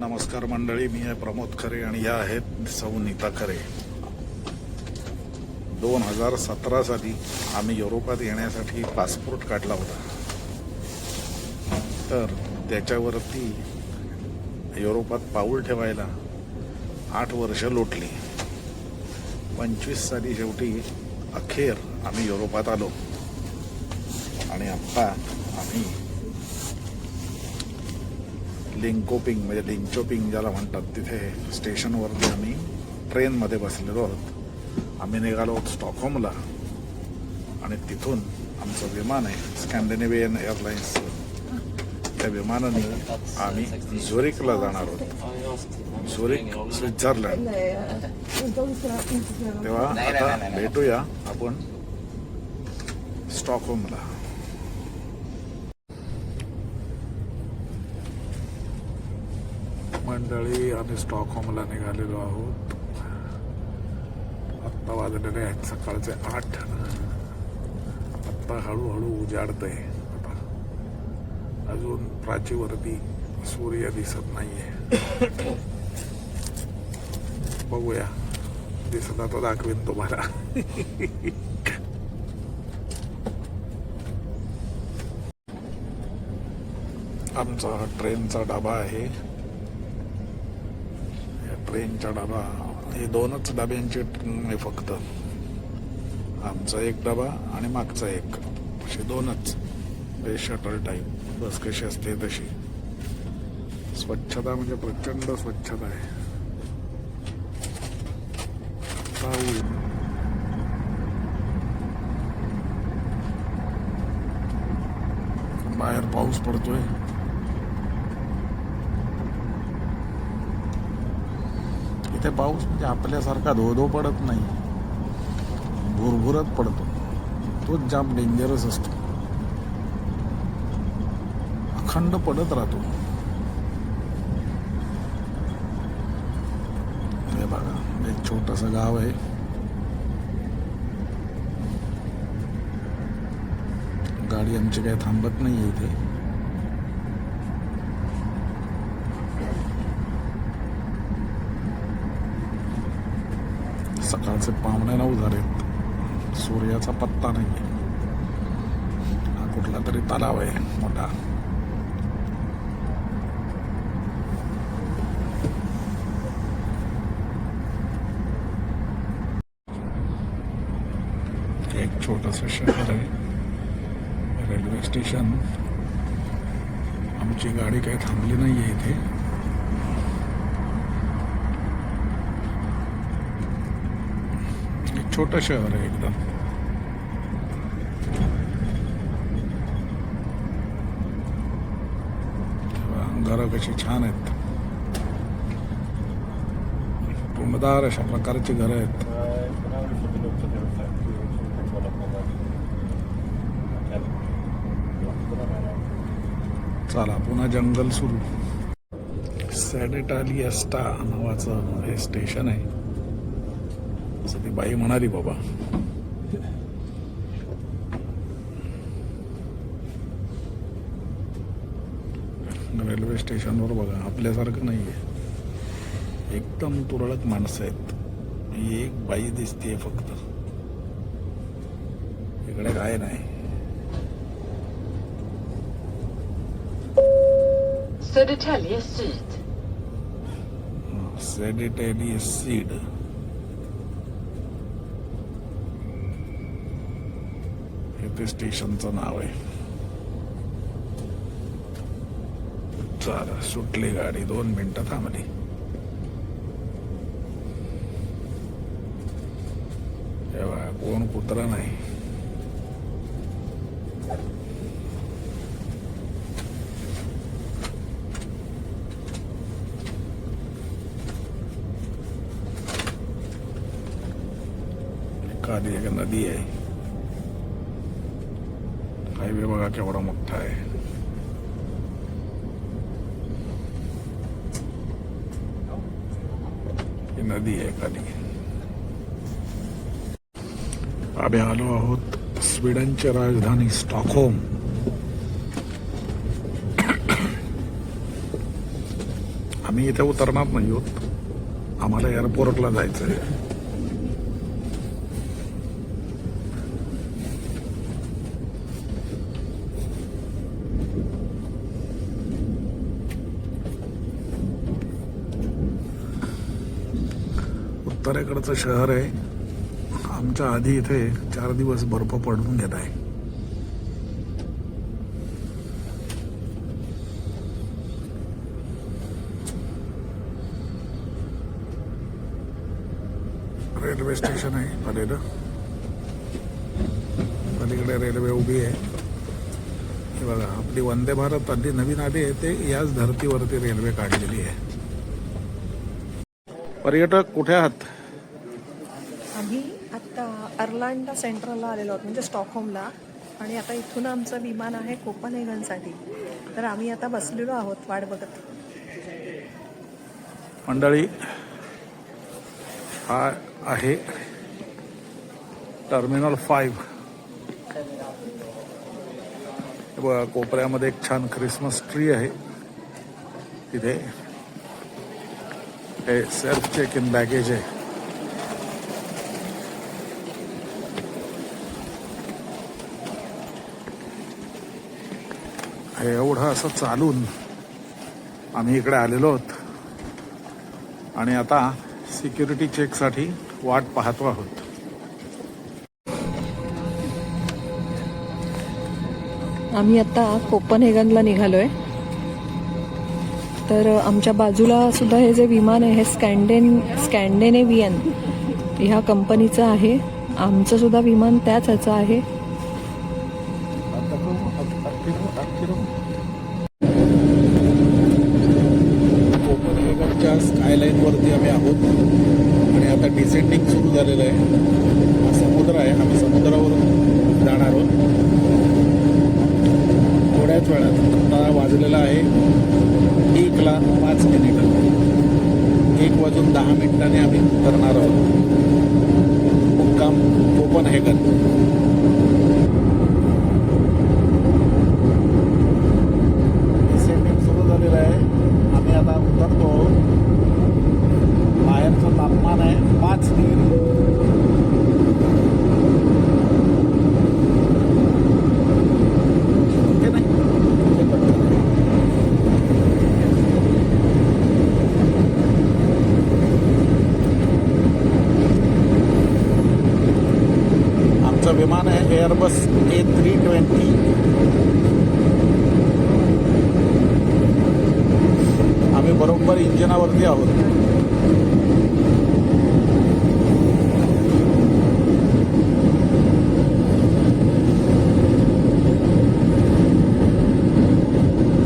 नमस्कार मंडळी मी आहे प्रमोद खरे आणि या आहेत सौ नीता खरे. दोन हजार सतरा साली आम्ही युरोपात येण्यासाठी पासपोर्ट काढला होता. तर त्याच्यावरती युरोपात पाऊल ठेवायला आठ वर्ष लोटली. पंचवीस साली शेवटी अखेर आम्ही युरोपात आलो. आणि आत्ता आम्ही लिंकोपिंग म्हणजे लिंचोपिंग ज्याला म्हणतात तिथे स्टेशनवरती आम्ही ट्रेनमध्ये बसलेलो आहोत. आम्ही निघालो आहोत स्टॉकहोमला आणि तिथून आमचं विमान आहे स्कॅन्डिनेवियन एअरलाइन्स. त्या विमानाने आम्ही झुरिकला जाणार आहोत. झुरिक स्वित्झर्लंड. तेव्हा आता भेटूया आपण स्टॉकहोमला. मंडळी आम्ही स्टॉकहोमला निघालेलो आहोत. आत्ता वाजलेले आहेत सकाळचे आठ. आत्ता हळूहळू उजाडतंय. आता अजून प्राचीवरती सूर्य दिसत नाहीये. बघूया. दिसत आता दाखवेन तुम्हाला. आमचा ट्रेनचा डबा आहे. ट्रेनचा डबा हे दोनच डब्यांची आहे फक्त. आमचा एक डबा आणि मागचा एक. असे दोनच. शटल टाईप बस कशी असते तशी. स्वच्छता म्हणजे प्रचंड स्वच्छता आहे. बाहेर पाऊस पडतोय. इथे पाऊस म्हणजे आपल्यासारखा धो धो पडत नाही. भुरभुरत पडतो. तोच जाम डेंजरस असतो. अखंड पडत राहतो. हे बघा एक छोटंसं गाव आहे. गाडी आमची काही थांबत नाही आहे इथे. सकाळचे पाहुण्याला नऊ सूर्याचा पत्ता नाही. हा कुठला तरी तलाव आहे मोठा. एक छोटस शहर आहे. Railway station. आमची गाडी काही थांबली नाही आहे इथे एक छोटं शहर आहे एकदम. घरं कशी छान आहेत. टुमदार अशा प्रकारची घरं आहेत. चला पुन्हा जंगल सुरू. सॅडेटालिएस्टा नावाचं हे स्टेशन आहे. असं ती बाई म्हणाली बाबा. रेल्वे स्टेशनवर बघा आपल्यासारखं नाही आहे एकदम तुरळक माणसं आहेत. ही एक बाई दिसते फक्त. इकडे काय नाही. Södertälje Syd. सीड हे ते स्टेशनचं नाव आहे चला सुटली गाडी दोन मिनिटं थांबली तेव्हा कोण कुत्रा नाही खाली एक नदी आहे हायवे बघा केवढा मोठा आहे ही नदी आहे खाली आम्ही आलो आहोत स्वीडनची राजधानी स्टॉकहोम आम्ही इथे उतरणार नाही आहोत आम्हाला एअरपोर्टला जायचं आहे उत्तरेकडचं शहर आहे. आमच्या आधी इथे चार दिवस बर्फ पडून घेत आहे. रेल्वे स्टेशन आहे पलीकडं. पलीकडे रेल्वे उभी आहे. हे बघा आपली वंदे भारत आधी नवीन आली आहे ते याच धर्तीवरती रेल्वे काढलेली आहे. पर्यटक कुठे आहात? आम्ही आत्ता अर्लांडा सेंट्रलला आलेलो आहोत म्हणजे स्टॉकहोमला. आणि आता इथून आमचं विमान आहे कोपनहेगनसाठी. तर आम्ही आता बसलेलो आहोत वाट बघत. मंडळी हा आहे टर्मिनल फाईव्ह. बघा कोपऱ्यामध्ये एक छान क्रिसमस ट्री आहे. तिथे हे सेल्फ चेक इन बॅगेज आहे. एवढं असं चालून आम्ही इकडे आलेलो आहोत. आणि आता सिक्युरिटी चेकसाठी वाट पाहतो आहोत. आम्ही आता कोपनहेगनला निघालोय. तर आमच्या बाजूला सुद्धा हे जे विमान आहे हे स्कॅन्डेन स्कॅन्डेनेवियन ह्या कंपनीचं आहे. आमचं सुद्धा विमान त्याच ह्याचं आहे कोपनहेगनच्या स्कायलाईन वरती आम्ही आहोत आणि आता डिसेंडिंग सुरू झालेलं आहे हा समुद्र आहे आम्ही समुद्रावरून जाणार आहोत थोड्याच आता वाजलेला आहे एकला पाच मिनिटं. एक वाजून दहा मिनिटांनी आम्ही उतरणार आहोत. मुक्काम कोपनहेगन डिसेंडिंग सुरू झालेलं आहे आम्ही आता उतरतो बाहेरचं तापमान आहे पाच डिग्री ओके नाही? ओके, बरोबर. आमचं विमान आहे एअरबस ए थ्री ट्वेंटी आम्ही बरोबर आहोत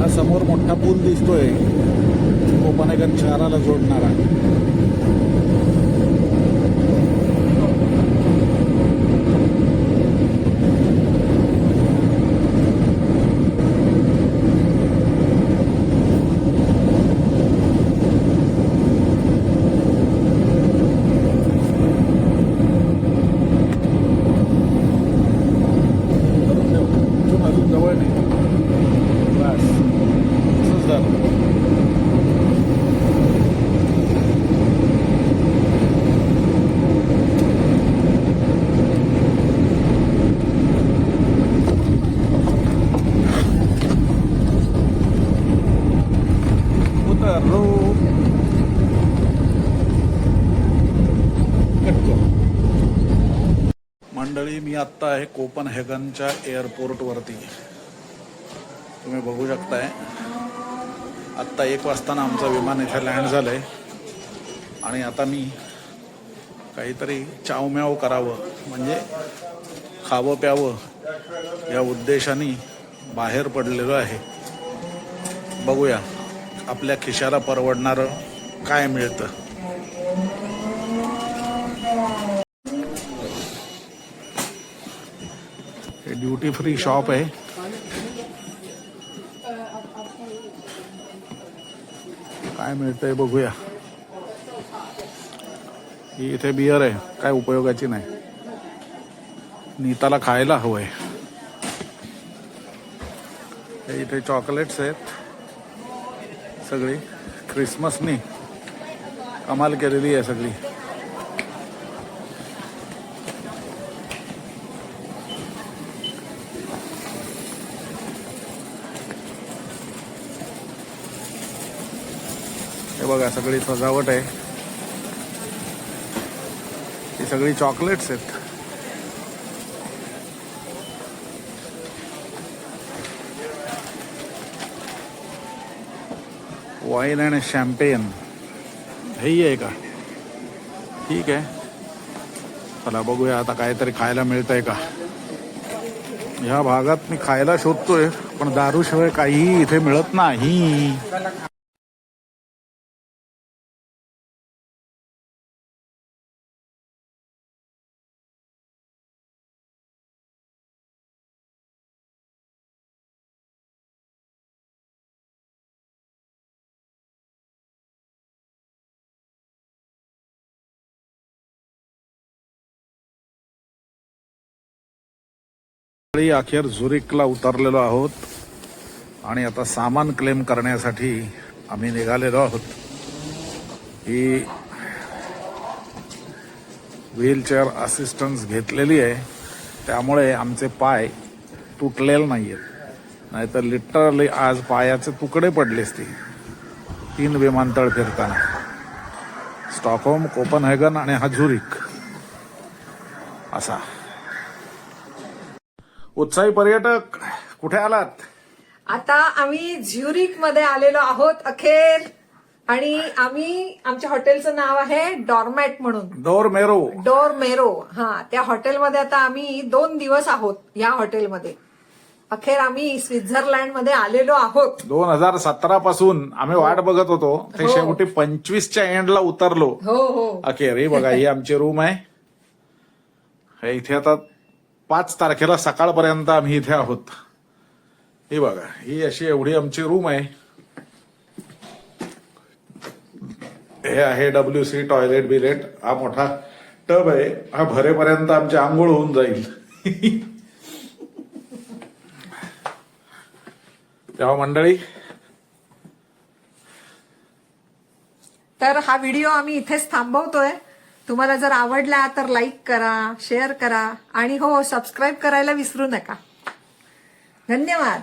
हा समोर मोठा पूल दिसतोय कोपनेगन शहराला जोडणारा करून ठेव. इथून अजून जवळ नाही बस असंच झालं उतरलो कट कर. मंडळी मी आत्ता आहे कोपनहेगनच्या एअरपोर्टवरती. तुम्ही बघू शकताय. आत्ता एक वाजताना आमचं विमान इथे लँड झालं आहे आणि आता मी काहीतरी चावम्याव करावं म्हणजे खावं प्यावं या उद्देशाने बाहेर पडलेलो आहे. बघूया आपल्या खिशाला परवडणारं काय मिळतं. ड्युटी फ्री शॉप आहे काय मिळतंय बघूया। ही इथे बियर आहे काय उपयोगाची नाही। नीताला खायला हवंय। हे इथे चॉकलेट्स आहेत। सगळी क्रिसमसनी कमाल केलेली आहे सगळी। बघा सगळी सजावट आहे. ही सगळी चॉकलेट्स आहेत. वाईन आणि शॅम्पेन हेही आहे का? ठीक आहे. चला बघूया आता काहीतरी खायला मिळतंय का? ह्या भागात मी खायला शोधतोय पण दारूशिवाय काहीही इथे मिळत नाही. सकाळी अखेर झुरिकला उतरलेलो आहोत. आणि आता सामान क्लेम करण्यासाठी आम्ही निघालेलो आहोत. ही व्हीलचेअर असिस्टन्स घेतलेली आहे. त्यामुळे आमचे पाय तुटलेले नाही आहेत नाहीतर लिटरली आज पायाचे तुकडे पडले ती तीन विमानतळ फिरताना. स्टॉकहोम कोपनहेगन आणि हा झुरिक. असा. उत्साही पर्यटक कुठे आलात? आता आम्ही झ्युरिकमध्ये आलेलो आहोत अखेर. आणि आम्ही आमच्या हॉटेलचं नाव आहे डॉर्मॅट म्हणून. डोर मेरो. डोर मेरो. हा त्या हॉटेलमध्ये आता आम्ही दोन दिवस आहोत या हॉटेलमध्ये. अखेर आम्ही स्वित्झर्लंडमध्ये आलेलो आहोत. दोन हजार सतरा पासून आम्ही वाट बघत होतो. ते हो. शेवटी पंचवीसच्या एंडला उतरलो. हो हो. अखेर ही बघा ही आमची रूम आहे. हे इथे आता पाच तारखेला सकाळपर्यंत आम्ही इथे आहोत. हे बघा ही अशी एवढी आमची रूम आहे. हे आहे डब्ल्यू सी टॉयलेट बिलेट हा मोठा टब आहे. हा भरेपर्यंत आमची आंघोळ होऊन जाईल. तेव्हा मंडळी. तर हा व्हिडिओ आम्ही इथेच थांबवतोय. तुम्हाला जर आवडला तर लाईक करा शेअर करा आणि हो सबस्क्राईब करायला विसरू नका. धन्यवाद.